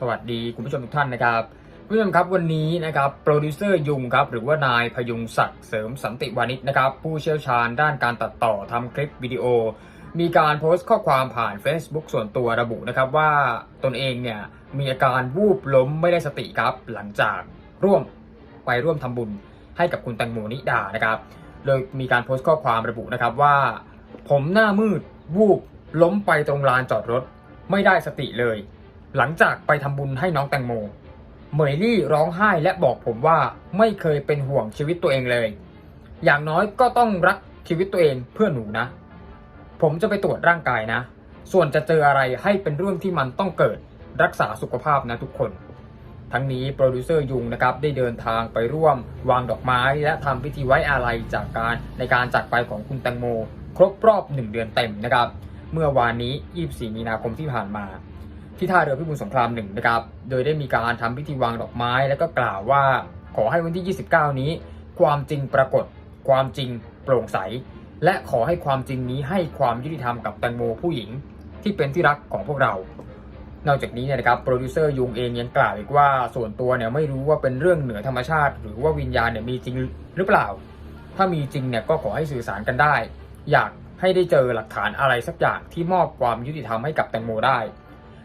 สวัสดีคุณผู้ชมทุกท่านนะครับคุณผู้ชมครับวันนี้นะครับโปรดิวเซอร์ยุงครับหรือว่านายพยุงศักดิ์เสริมสันติวานิชนะครับผู้เชี่ยวชาญด้านการตัดต่อทำคลิปวิดีโอ มีการโพสต์ข้อความผ่าน Facebook ส่วนตัวระบุนะครับว่าตนเองเนี่ยมีอาการวูบล้มไม่ได้สติครับหลังจากร่วมไปร่วมทำบุญให้กับคุณแตงโมนิดานะครับโดยมีการโพสต์ข้อความระบุนะครับว่า ผมหน้ามืดวูบล้มไปตรงลานจอดรถ ไม่ได้สติเลย หลังจากไปทำบุญให้น้องแตงโม เหมยลี่ร้องไห้และบอกผมว่าไม่เคยเป็นห่วงชีวิตตัวเองเลย อย่างน้อยก็ต้องรักชีวิตตัวเองเพื่อหนูนะ ผมจะไปตรวจร่างกายนะ ส่วนจะเจออะไรให้เป็นเรื่องที่มันต้องเกิดรักษาสุขภาพนะทุกคน ทั้งนี้โปรดิวเซอร์ยุงนะครับได้เดินทางไปร่วม วางดอกไม้และทำพิธีไว้อาลัยจากการในการจากไปของคุณแตงโม ครบรอบ 1 เดือนเต็มนะครับ เมื่อวานนี้ 24 มีนาคมที่ผ่านมา ที่ท่าเรือพิบูลสงครามหนึ่งนะครับ โดยได้มีการทำพิธีวางดอกไม้ แล้วก็กล่าวว่าขอให้วันที่ 29 นี้ ความจริงปรากฏ ความจริงโปร่งใส และขอให้ความจริงนี้ให้ความยุติธรรมกับแตงโมผู้หญิง ที่เป็นที่รักของพวกเรา นอกจากนี้เนี่ยนะครับโปรดิวเซอร์ยุงเองยังกล่าวอีกว่าส่วนตัวเนี่ยไม่รู้ว่าเป็นเรื่องเหนือธรรมชาติ หรือว่าวิญญาณเนี่ยมีจริงหรือเปล่า ถ้ามีจริงเนี่ยก็ขอให้สื่อสารกันได้ อยากให้ได้เจอหลักฐานอะไรสักอย่างที่มอบความยุติธรรมให้กับแตงโมได้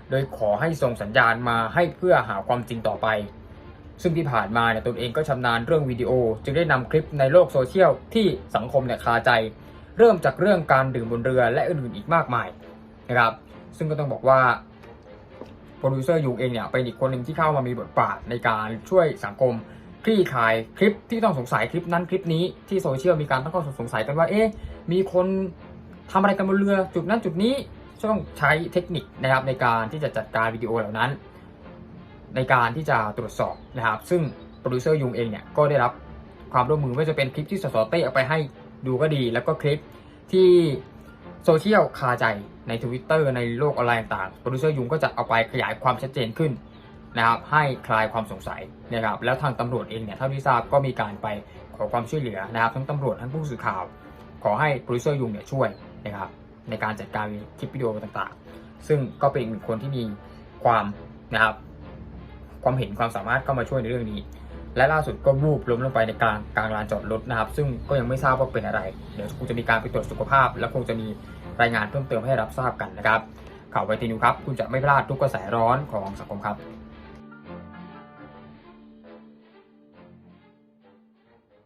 โดยขอให้ส่งสัญญาณมาให้เพื่อหาความจริงต่อไป ซึ่งที่ผ่านมาเนี่ยตนเองก็ชำนาญเรื่องวิดีโอ จึงได้นำคลิปในโลกโซเชียลที่สังคมเนี่ยคาใจ เริ่มจากเรื่องการดื่มบนเรือและอื่นๆอีกมากมายนะครับ ซึ่งก็ต้องบอกว่าโปรดิวเซอร์ยุงเองเนี่ยเป็นอีกคนหนึ่งที่เข้ามามีบทบาทในการช่วยสังคมคลี่คลายคลิปที่ต้องสงสัยคลิปนั้นคลิปนี้ที่โซเชียลมีการตั้งข้อสงสัยกันว่าเอ๊ะมีคนทำอะไรกันบนเรือจุดนั้นจุดนี้ ต้องใช้เทคนิคนะครับในการที่จะจัดการวิดีโอเหล่านั้น ในการที่จะตรวจสอบนะครับ ซึ่งโปรดิวเซอร์ยุงเองเนี่ยก็ได้รับความร่วมมือไม่ว่าจะเป็นคลิปที่สสเต้เอาไปให้ดูก็ดี แล้วก็คลิปที่โซเชียลคาใจใน Twitter ในโลกออนไลน์ต่างโปรดิวเซอร์ยุงก็จะเอาไปขยายความชัดเจนขึ้นนะครับให้คลายความสงสัยนะครับแล้วทางตำรวจเองเนี่ยเท่าที่ทราบก็มีการไปขอความช่วยเหลือนะครับทั้งตำรวจทั้งผู้สื่อข่าว ขอให้โปรดิวเซอร์ยุงเนี่ยช่วยนะครับ ในการจัดการคลิปวิดีโอต่างๆ ซึ่งก็เป็นหนึ่งคนที่มีความนะครับ ความเห็นความสามารถเข้ามาช่วยในเรื่องนี้ และล่าสุดก็วูบล้มลงไปในกลางกลางลานจอดรถนะครับ ซึ่งก็ยังไม่ทราบว่าเป็นอะไร เดี๋ยวคงจะมีการไปตรวจสุขภาพ และคงจะมีรายงานเพิ่มเติมให้รับทราบกันนะครับข่าวไวทีนิวครับ คุณจะไม่พลาดทุกกระแสร้อนของสังคมครับ